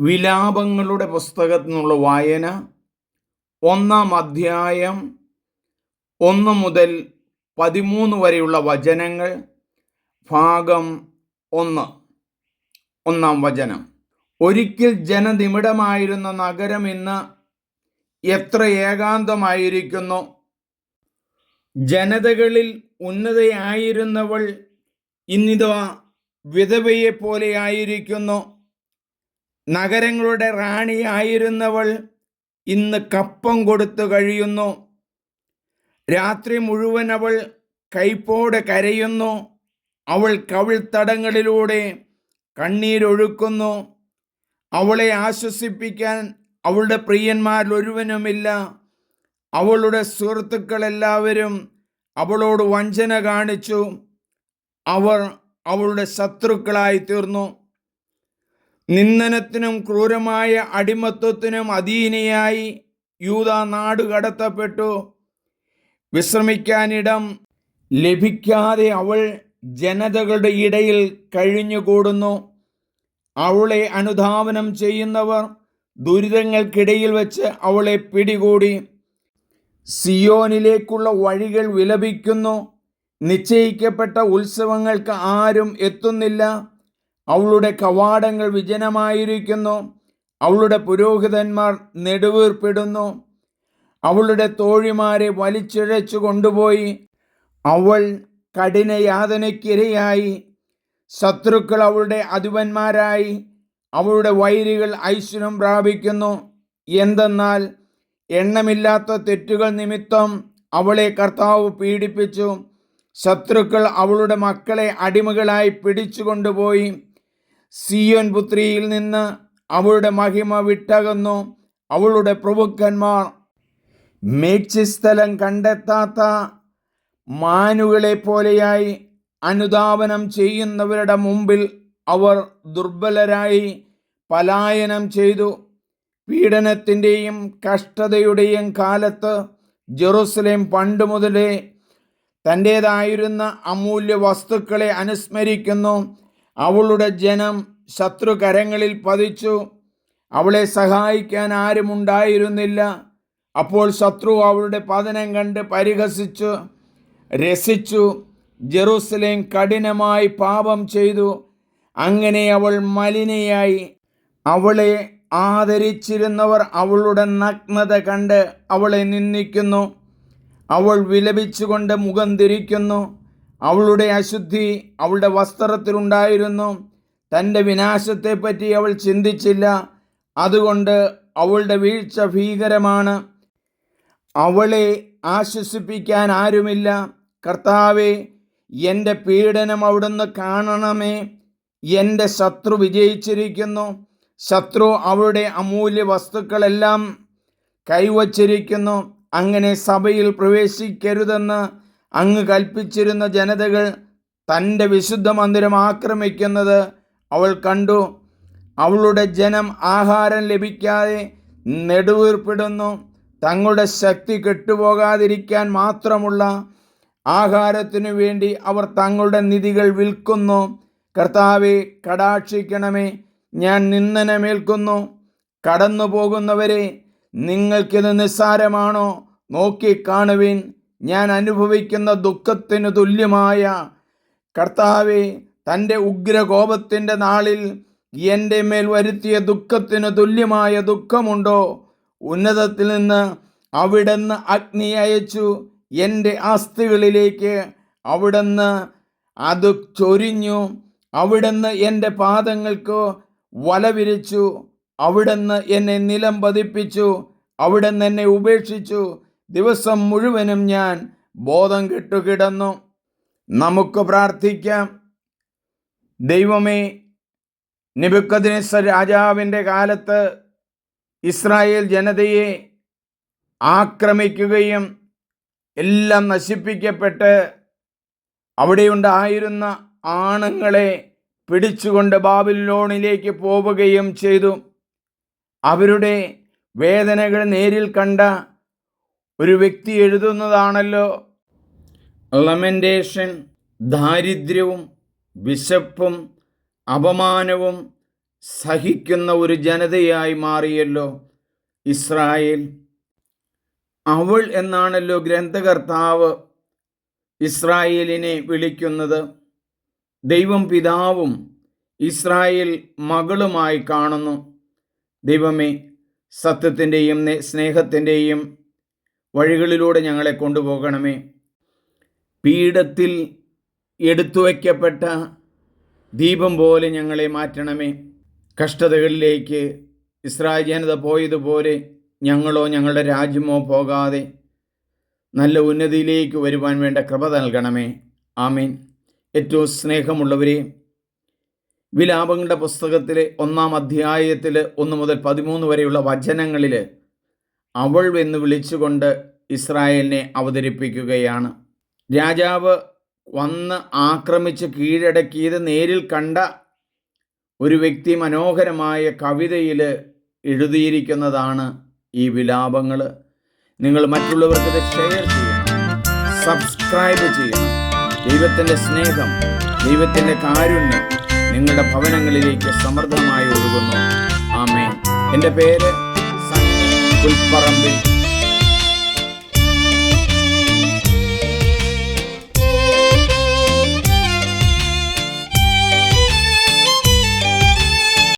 വിലാപങ്ങളുടെ പുസ്തകത്തിൽ നിന്നുള്ള വായന ഒന്നാം അധ്യായം ഒന്ന് മുതൽ പതിമൂന്ന് വരെയുള്ള വചനങ്ങൾ ഭാഗം ഒന്ന്. ഒന്നാം വചനം. ഒരിക്കൽ ജനനിമിടമായിരുന്ന നഗരം ഇന്ന് എത്ര ഏകാന്തമായിരിക്കുന്നു. ജനതകളിൽ ഉന്നതയായിരുന്നവൾ ഇന്നിതാ വിധവയെ പോലെയായിരിക്കുന്നു നഗരങ്ങളുടെ റാണിയായിരുന്നവൾ ഇന്ന് കപ്പം കൊടുത്തു കഴിയുന്നു. രാത്രി മുഴുവൻ അവൾ കൈപ്പോടെ കരയുന്നു. അവൾ കവിൾത്തടങ്ങളിലൂടെ കണ്ണീരൊഴുക്കുന്നു. അവളെ ആശ്വസിപ്പിക്കാൻ അവളുടെ പ്രിയന്മാരിൽ ഒരുവനുമില്ല. അവളുടെ സുഹൃത്തുക്കളെല്ലാവരും അവളോട് വഞ്ചന കാണിച്ചു. അവർ അവളുടെ ശത്രുക്കളായി തീർന്നു. നിന്ദനത്തിനും ക്രൂരമായ അടിമത്വത്തിനും അധീനയായി യൂത നാട് കടത്തപ്പെട്ടു. വിശ്രമിക്കാനിടം ലഭിക്കാതെ അവൾ ജനതകളുടെ ഇടയിൽ കഴിഞ്ഞുകൂടുന്നു. അവളെ അനുധാവനം ചെയ്യുന്നവർ ദുരിതങ്ങൾക്കിടയിൽ വെച്ച് അവളെ പിടികൂടി. സിയോനിലേക്കുള്ള വഴികൾ വിലപിക്കുന്നു. നിശ്ചയിക്കപ്പെട്ട ഉത്സവങ്ങൾക്ക് ആരും എത്തുന്നില്ല. അവളുടെ കവാടങ്ങൾ വിജനമായിരിക്കുന്നു. അവളുടെ പുരോഹിതന്മാർ നെടുവീർപ്പിടുന്നു. അവളുടെ തോഴിമാരെ വലിച്ചിഴച്ചു കൊണ്ടുപോയി. അവൾ കഠിന യാതനയ്ക്കിരയായി. ശത്രുക്കൾ അവളുടെ അധിപന്മാരായി. അവളുടെ വൈരികൾ ഐശ്വര്യം പ്രാപിക്കുന്നു. എന്തെന്നാൽ എണ്ണമില്ലാത്ത തെറ്റുകൾ നിമിത്തം അവളെ കർത്താവ് പീഡിപ്പിച്ചു. ശത്രുക്കൾ അവളുടെ മക്കളെ അടിമകളായി പിടിച്ചുകൊണ്ടുപോയി. സിയോൻ പുത്രിയിൽ നിന്ന് അവളുടെ മഹിമ വിട്ടകന്നു. അവളുടെ പ്രഭുക്കന്മാർ മേച്ചിസ്ഥലം കണ്ടെത്താത്ത മാനുകളെ പോലെയായി അനുധാവനം ചെയ്യുന്നവരുടെ മുമ്പിൽ അവർ ദുർബലരായി പലായനം ചെയ്തു. പീഡനത്തിന്റെയും കഷ്ടതയുടെയും കാലത്ത് ജെറുസലേം പണ്ട് മുതലേ തന്റേതായിരുന്ന അമൂല്യ വസ്തുക്കളെ അനുസ്മരിക്കുന്നു. അവളുടെ ജനം ശത്രുകരങ്ങളിൽ പതിച്ചു. അവളെ സഹായിക്കാൻ ആരുമുണ്ടായിരുന്നില്ല അപ്പോൾ ശത്രു അവളുടെ പതനം കണ്ട് പരിഹസിച്ചു. രസിച്ചു. ജെറൂസലേം കഠിനമായി പാപം ചെയ്തു. അങ്ങനെ അവൾ മലിനയായി. അവളെ ആദരിച്ചിരുന്നവർ അവളുടെ നഗ്നത കണ്ട് അവളെ നിന്ദിക്കുന്നു. അവൾ വിലപിച്ചുകൊണ്ട് മുഖം തിരിക്കുന്നു. അവളുടെ അശുദ്ധി അവളുടെ വസ്ത്രത്തിലുണ്ടായിരുന്നു. തന്റെ വിനാശത്തെപ്പറ്റി അവൾ ചിന്തിച്ചില്ല. അതുകൊണ്ട് അവളുടെ വീഴ്ച ഭീകരമാണ്. അവളെ ആശ്വസിപ്പിക്കാൻ ആരുമില്ല. കർത്താവെ എന്റെ പീഡനം അവിടുന്ന് കാണണമേ. എന്റെ ശത്രു വിജയിച്ചിരിക്കുന്നു. ശത്രു അവളുടെ അമൂല്യ വസ്തുക്കളെല്ലാം കൈവച്ചിരിക്കുന്നു. അങ്ങനെ സഭയിൽ പ്രവേശിക്കരുതെന്ന് അങ്ങ് കൽപ്പിച്ചിരുന്ന ജനതകൾ തന്റെ വിശുദ്ധ മന്ദിരം ആക്രമിക്കുന്നത് അവൾ കണ്ടു. അവളുടെ ജനം ആഹാരം ലഭിക്കാതെ നെടുവീർപ്പിടുന്നു. തങ്ങളുടെ ശക്തി കെട്ടുപോകാതിരിക്കാൻ മാത്രമുള്ള ആഹാരത്തിനു വേണ്ടി അവർ തങ്ങളുടെ നിധികൾ വിൽക്കുന്നു. കർത്താവെ കടാക്ഷിക്കണമേ. ഞാൻ നിന്ദനമേൽക്കുന്നു കടന്നു പോകുന്നവരെ നിങ്ങൾക്കിത് നിസ്സാരമാണോ? നോക്കിക്കാണുവിൻ ഞാൻ അനുഭവിക്കുന്ന ദുഃഖത്തിന് തുല്യമായ കർത്താവെ തന്റെ ഉഗ്രകോപത്തിന്റെ നാളിൽ എന്റെ മേൽ വരുത്തിയ ദുഃഖത്തിന് തുല്യമായ ദുഃഖമുണ്ടോ? ഉന്നതത്തിൽ നിന്ന് അവിടുന്ന് അഗ്നി അയച്ചു എന്റെ ആസ്തികളിലേക്ക്. അവിടുന്ന് അത് ചൊരിഞ്ഞു. അവിടുന്ന് എന്റെ പാദങ്ങൾക്ക് വലവിരിച്ചു അവിടുന്ന് എന്നെ നിലം പതിപ്പിച്ചു. അവിടുന്ന് എന്നെ ഉപേക്ഷിച്ചു. ദിവസം മുഴുവനും ഞാൻ ബോധം കെട്ടുകിടന്നു. നമുക്ക് പ്രാർത്ഥിക്കാം. ദൈവമേ നിബുക്കദിനസ രാജാവിന്റെ കാലത്ത് ഇസ്രായേൽ ജനതയെ ആക്രമിക്കുകയും എല്ലാം നശിപ്പിക്കപ്പെട്ട് അവിടെയുണ്ടായിരുന്ന ആണുങ്ങളെ പിടിച്ചുകൊണ്ട് ബാബിലോണിലേക്ക് പോവുകയും ചെയ്തു. അവരുടെ വേദനകൾ നേരിൽ കണ്ട ഒരു വ്യക്തി എഴുതുന്നതാണല്ലോ. ലമെന്റേഷൻ ദാരിദ്ര്യവും വിശപ്പും അപമാനവും സഹിക്കുന്ന ഒരു ജനതയായി മാറിയല്ലോ ഇസ്രായേൽ. അവൾ എന്നാണല്ലോ ഗ്രന്ഥകർത്താവ് ഇസ്രായേലിനെ വിളിക്കുന്നത്. ദൈവം പിതാവും ഇസ്രായേൽ മകളുമായി കാണുന്നു. ദൈവമേ സത്യത്തിന്റെയും സ്നേഹത്തിന്റെയും വഴികളിലൂടെ ഞങ്ങളെ കൊണ്ടുപോകണമേ. പീഠത്തിൽ എടുത്തു വയ്ക്കപ്പെട്ട ദീപം പോലെ ഞങ്ങളെ മാറ്റണമേ. കഷ്ടതകളിലേക്ക് ഇസ്രായേൽ ജനത പോയതുപോലെ ഞങ്ങളോ ഞങ്ങളുടെ രാജ്യമോ പോകാതെ നല്ല ഉന്നതിയിലേക്ക് വരുവാൻ വേണ്ട കൃപ നൽകണമേ. ആമീൻ. ഏറ്റവും സ്നേഹമുള്ളവരെ വിലാപങ്ങളുടെ പുസ്തകത്തിലെ ഒന്നാം അധ്യായത്തിൽ ഒന്ന് മുതൽ പതിമൂന്ന് വരെയുള്ള വചനങ്ങളിൽ അവൾ എന്ന് വിളിച്ചുകൊണ്ട് ഇസ്രായേലിനെ അവതരിപ്പിക്കുകയാണ്. രാജാവ് വന്ന് ആക്രമിച്ച് കീഴടക്കിയത് നേരിൽ കണ്ട ഒരു വ്യക്തി മനോഹരമായ കവിതയിൽ എഴുതിയിരിക്കുന്നതാണ് ഈ വിലാപങ്ങൾ നിങ്ങൾ മറ്റുള്ളവർക്ക് ഇത് ഷെയർ ചെയ്യണം സബ്സ്ക്രൈബ് ചെയ്യണം. ദൈവത്തിന്റെ സ്നേഹം ദൈവത്തിന്റെ കാരുണ്യം നിങ്ങളുടെ ഭവനങ്ങളിലേക്ക് സമൃദ്ധമായി ഒഴുകുന്നു. ആമേ എന്റെ പേര് Will Parambit